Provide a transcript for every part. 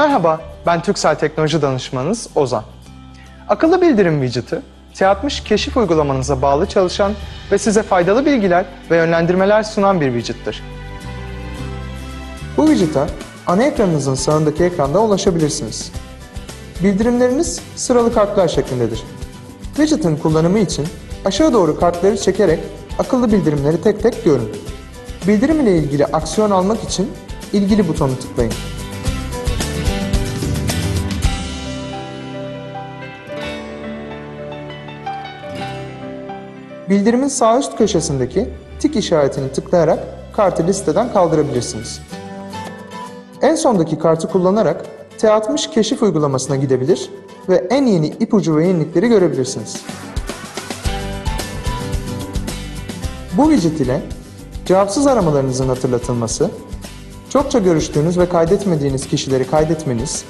Merhaba, ben Türksel Teknoloji Danışmanınız Ozan. Akıllı bildirim widget'ı, T60 keşif uygulamanıza bağlı çalışan ve size faydalı bilgiler ve yönlendirmeler sunan bir widget'tır. Bu widget'a ana ekranınızın sağındaki ekranda ulaşabilirsiniz. Bildirimleriniz sıralı kartlar şeklindedir. Widget'ın kullanımı için aşağı doğru kartları çekerek akıllı bildirimleri tek tek görün. Bildirim ile ilgili aksiyon almak için ilgili butonu tıklayın. Bildirimin sağ üst köşesindeki tik işaretini tıklayarak kartı listeden kaldırabilirsiniz. En sondaki kartı kullanarak T60 keşif uygulamasına gidebilir ve en yeni ipucu ve yenilikleri görebilirsiniz. Bu widget ile cevapsız aramalarınızın hatırlatılması, çokça görüştüğünüz ve kaydetmediğiniz kişileri kaydetmeniz,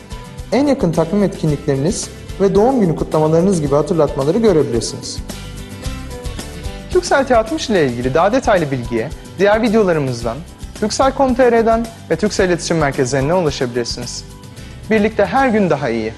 en yakın takvim etkinlikleriniz ve doğum günü kutlamalarınız gibi hatırlatmaları görebilirsiniz. Türksel T60 ile ilgili daha detaylı bilgiye diğer videolarımızdan, Türksel.com.tr'den ve Türksel İletişim Merkezlerinden ulaşabilirsiniz. Birlikte her gün daha iyi.